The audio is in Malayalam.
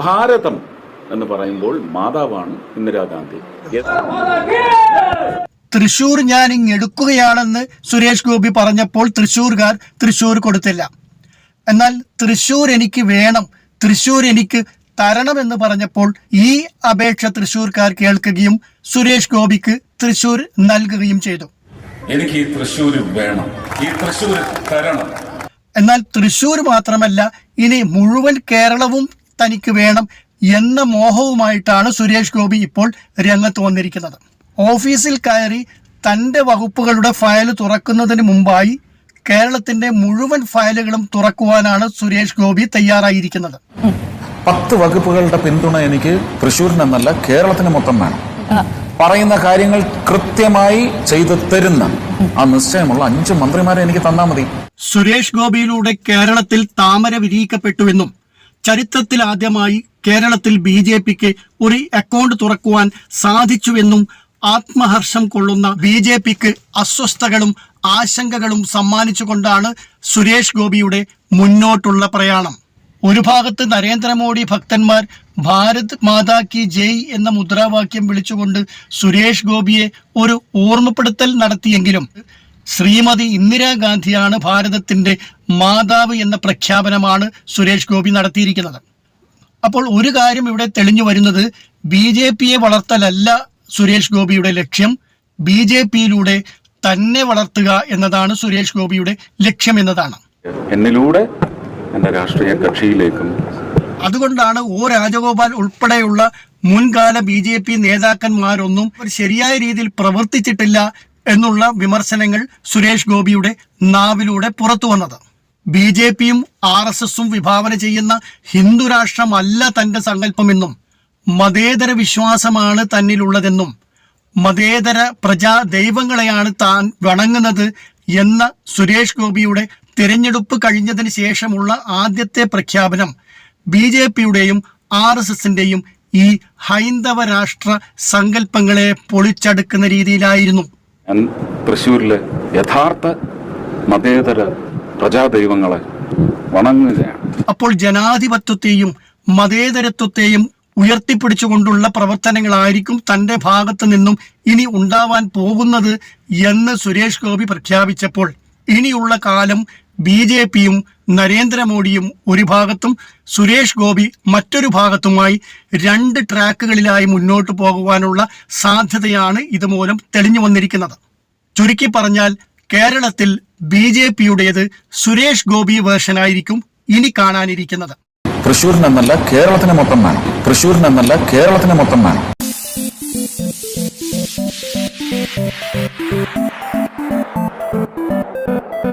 ഭാരതം എന്ന് പറയുമ്പോൾ മാതാവാണ് ഇന്ദിരാഗാന്ധി തൃശൂർ ഞാൻ ഇങ് എടുക്കുകയാണെന്ന് സുരേഷ് ഗോപി പറഞ്ഞപ്പോൾ തൃശൂർകാർ തൃശൂർ കൊടുത്തില്ല. എന്നാൽ തൃശൂർ എനിക്ക് വേണം തൃശൂർ എനിക്ക് തരണം എന്ന് പറഞ്ഞപ്പോൾ ഈ അപേക്ഷ തൃശൂർക്കാർ കേൾക്കുകയും സുരേഷ് ഗോപിക്ക് തൃശൂർ നൽകുകയും ചെയ്തു. എനിക്ക് ഈ തൃശ്ശൂർ വേണം ഈ തൃശ്ശൂർ തരണം. എന്നാൽ തൃശൂർ മാത്രമല്ല ഇനി മുഴുവൻ കേരളവും തനിക്ക് വേണം എന്ന മോഹവുമായിട്ടാണ് സുരേഷ് ഗോപി ഇപ്പോൾ രംഗത്ത് വന്നിരിക്കുന്നത്. ഓഫീസിൽ കയറി തന്റെ വകുപ്പുകളുടെ ഫയൽ തുറക്കുന്നതിന് മുമ്പായി കേരളത്തിന്റെ മുഴുവൻ ഫയലുകളും തുറക്കുവാനാണ് സുരേഷ് ഗോപി തയ്യാറായിരിക്കുന്നത്. പത്ത് വകുപ്പുകളുടെ പിന്തുണ എനിക്ക് തൃശ്ശൂരിനെന്നല്ല കേരളത്തിന് മൊത്തം വേണം. പറയുന്ന കാര്യങ്ങൾ കൃത്യമായി ചെയ്തു തരുന്ന ആ നിശ്ചയമുള്ള അഞ്ച് മന്ത്രിമാരെ എനിക്ക് തന്നാ മതി. സുരേഷ് ഗോപിയിലൂടെ കേരളത്തിൽ താമര വിരിയിക്കപ്പെട്ടുവെന്നും ചരിത്രത്തിൽ ആദ്യമായി കേരളത്തിൽ ബി ജെ പിക്ക് ഒരു അക്കൗണ്ട് തുറക്കുവാൻ സാധിച്ചുവെന്നും ആത്മഹർഷം കൊള്ളുന്ന ബി ജെ പിക്ക് അസ്വസ്ഥകളും ആശങ്കകളും സമ്മാനിച്ചുകൊണ്ടാണ് സുരേഷ് ഗോപിയുടെ മുന്നോട്ടുള്ള പ്രയാണം. ഒരു ഭാഗത്ത് നരേന്ദ്രമോദി ഭക്തന്മാർ ഭാരത് മാതാ കി ജയ് എന്ന മുദ്രാവാക്യം വിളിച്ചുകൊണ്ട് സുരേഷ് ഗോപിയെ ഒരു ഓർമ്മപ്പെടുത്തൽ നടത്തിയെങ്കിലും ശ്രീമതി ഇന്ദിരാഗാന്ധിയാണ് ഭാരതത്തിന്റെ മാതാവ് എന്ന പ്രഖ്യാപനമാണ് സുരേഷ് ഗോപി നടത്തിയിരിക്കുന്നത്. അപ്പോൾ ഒരു കാര്യം ഇവിടെ തെളിഞ്ഞു വരുന്നത് ബി ജെ പിയെ വളർത്തലല്ല സുരേഷ് ഗോപിയുടെ ലക്ഷ്യം. ബി ജെ പിയിലൂടെ തന്നെ വളർത്തുക എന്നതാണ് സുരേഷ് ഗോപിയുടെ ലക്ഷ്യം എന്നതാണ്. എന്നിലൂടെ എന്റെ രാഷ്ട്രീയ കക്ഷിയിലേക്കും അതുകൊണ്ടാണ് ഒ രാജഗോപാൽ ഉൾപ്പെടെയുള്ള മുൻകാല ബി ജെ പി നേതാക്കന്മാരൊന്നും ഒരു ശരിയായ രീതിയിൽ പ്രവർത്തിച്ചിട്ടില്ല എന്നുള്ള വിമർശനങ്ങൾ സുരേഷ് ഗോപിയുടെ നാവിലൂടെ പുറത്തു വന്നത്. ബി ജെ പിയും ആർ എസ് എസും വിഭാവന ചെയ്യുന്ന ഹിന്ദുരാഷ്ട്രമല്ല തന്റെ സങ്കല്പമെന്നും മതേതര വിശ്വാസമാണ് തന്നിലുള്ളതെന്നും മതേതര പ്രജാ ദൈവങ്ങളെയാണ് താൻ വണങ്ങുന്നത് എന്ന സുരേഷ് ഗോപിയുടെ തിരഞ്ഞെടുപ്പ് കഴിഞ്ഞതിന് ശേഷമുള്ള ആദ്യത്തെ പ്രഖ്യാപനം ബി ജെ പിയുടെയും ആർ എസ് എസിന്റെയും ഈ ഹൈന്ദവ രാഷ്ട്ര സങ്കല്പങ്ങളെ പൊളിച്ചടുക്കുന്ന രീതിയിലായിരുന്നു. ഞാൻ തൃശ്ശൂരിലെ യഥാർത്ഥ മതേതര പ്രജാദൈവങ്ങളെ വണങ്ങുകയാണ്. അപ്പോൾ ജനാധിപത്യത്തെയും മതേതരത്വത്തെയും ഉയർത്തിപ്പിടിച്ചുകൊണ്ടുള്ള പ്രവർത്തനങ്ങളായിരിക്കും തന്റെ ഭാഗത്തു നിന്നും ഇനി ഉണ്ടാവാൻ പോകുന്നത് എന്ന് സുരേഷ് ഗോപി പ്രഖ്യാപിച്ചപ്പോൾ. ഇനിയുള്ള കാലം ബി ജെ പിയും നരേന്ദ്രമോദിയും ഒരു ഭാഗത്തും സുരേഷ് ഗോപി മറ്റൊരു ഭാഗത്തുമായി രണ്ട് ട്രാക്കുകളിലായി മുന്നോട്ട് പോകുവാനുള്ള സാധ്യതയാണ് ഇതുമൂലം തെളിഞ്ഞു വന്നിരിക്കുന്നത്. ചുരുക്കി പറഞ്ഞാൽ കേരളത്തിൽ ബി ജെ പിയുടേത് സുരേഷ് ഗോപി വേർഷനായിരിക്കും ഇനി കാണാനിരിക്കുന്നത്. തൃശ്ശൂരിനെന്നല്ല കേരളത്തിന് മൊത്തം വേണം. തൃശ്ശൂരിനെന്നല്ല കേരളത്തിന് മൊത്തം വേണം.